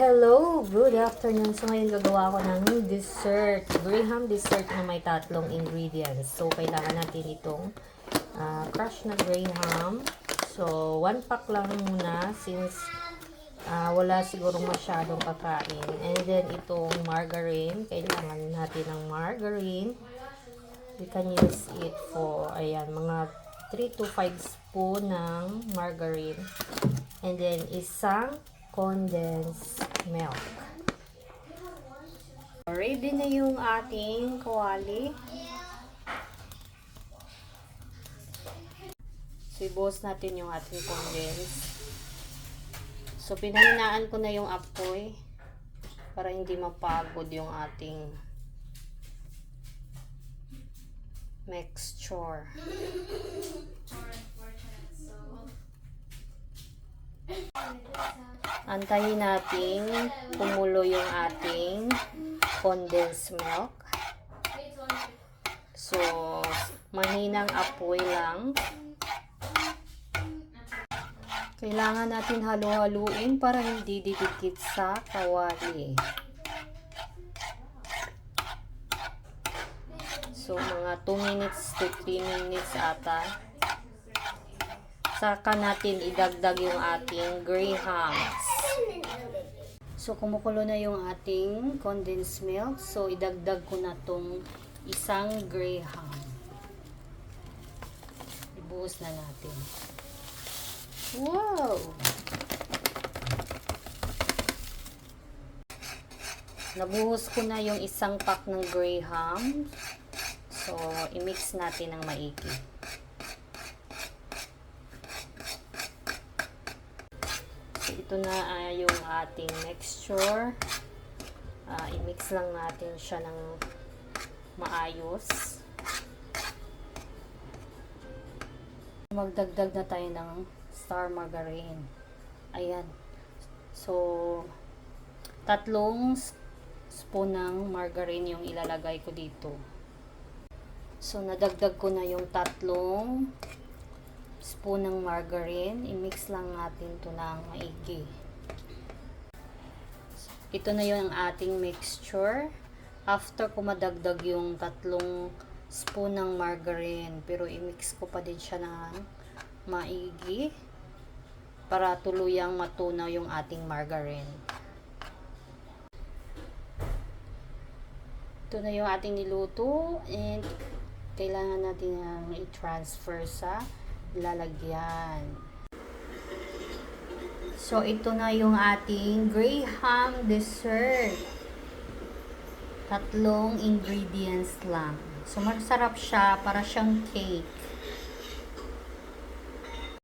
Hello! Good afternoon. So ngayon gagawa ko ng dessert. Graham dessert na may tatlong ingredients. So kailangan natin itong ah, crushed na graham. So one pack lang muna since ah, wala sigurong masyadong kakain. And then itong margarine. Kailangan natin ng margarine. We can use it for, ayan, mga 3 to 5 spoon ng margarine. And then isang condensed milk. Ready na yung ating kawali. So, ibuhos natin yung ating condensed. So, pinahinaan ko na yung apoy para hindi mapagod yung ating mixture. Antayin natin kumulo yung ating condensed milk. So, mahinang apoy lang. Kailangan natin halu-haluin para hindi didikit sa kawali. So, mga 2 minutes to 3 minutes ata. Saka natin idagdag yung ating grahams. So, kumukulo na yung ating condensed milk. So, idagdag ko na tong isang graham. Ibuhos na natin. Wow! Nabuhos ko na yung isang pack ng graham. So, i-mix natin ng maigi. Ito na ah, yung ating mixture. Ah, i-mix lang natin siya ng maayos. Magdagdag na tayo ng star margarine. Ayan. So, tatlong spoon ng margarine yung ilalagay ko dito. So, nadagdag ko na yung tatlong spoon ng margarine. I-mix lang natin to ng maigi. Ito na yung ating mixture. After ko madagdag yung tatlong spoon ng margarine, pero i-mix ko pa din siya ng maigi para tuluyang matunaw yung ating margarine. Ito na yung ating niluto and kailangan natin ang i-transfer sa lalagyan. So, ito na yung ating Graham dessert. Tatlong ingredients lang. So, masarap siya para siyang cake.